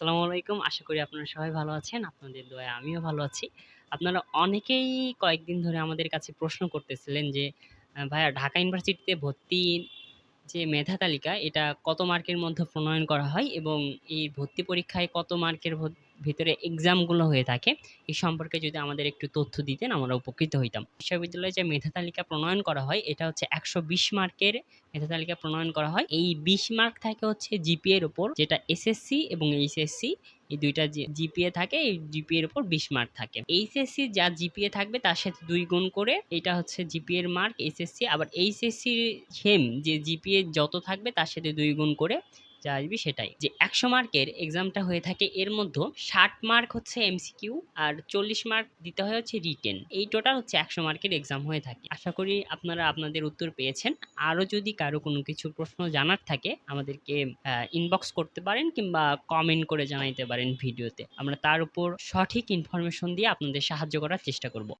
আসসালামু আলাইকুম। আশা করি আপনারা সবাই ভালো আছেন। আপনাদের দোয়ায় আমিও ভালো আছি। আপনারা অনেকেই কয়েকদিন ধরে আমাদের কাছে প্রশ্ন করতেছিলেন যে, ভাইয়া ঢাকা ইউনিভার্সিটিতে ভর্তি যে মেধা তালিকা এটা কত মার্কের মধ্যে প্রণয়ন করা হয় এবং এই ভর্তি পরীক্ষায় কত মার্কের ভত ভিতরে এক্সামগুলো হয়ে থাকে, এই সম্পর্কে যদি আমাদের একটু তথ্য দিতেন আমরা উপকৃত হইতাম। বিশ্ববিদ্যালয়ে যে মেধা তালিকা প্রণয়ন করা হয় এটা হচ্ছে ১২০ মার্কের মেধা তালিকা প্রণয়ন করা হয়। এই ২০ মার্ক থাকে হচ্ছে জিপিএ এর উপর যেটা এসএসসি এবং এইচএসসি এই দুইটা জিপিএ থাকে, এই জিপিএ এর উপর ২০ মার্ক থাকে। এইচএসসি যা জিপিএ থাকবে, তার সাথে দুই গুণ করে এটা হচ্ছে জিপিএ এর মার্ক এসএসসি আবার এইচএসসির সেম যে জিপিএ যত থাকবে, তার সাথে দুই গুণ করে যা আসবে সেটাই। যে ১০০ মার্কের এক্সামটা হয়ে থাকে, এর মধ্যে ৬০ মার্ক হচ্ছে এমসিকিউ আর ৪০ মার্ক দিতে হয় হচ্ছে রিটেন। এই টোটাল হচ্ছে ১০০ মার্কের এক্সাম হয়ে থাকে। আশা করি আপনারা আপনাদের উত্তর পেয়েছেন। আরও যদি কারও কোনো কিছু প্রশ্ন জানার থাকে, আমাদেরকে ইনবক্স করতে পারেন কিংবা কমেন্ট করে জানাইতে পারেন ভিডিওতে। আমরা তার উপর সঠিক ইনফরমেশন দিয়ে আপনাদের সাহায্য করার চেষ্টা করব।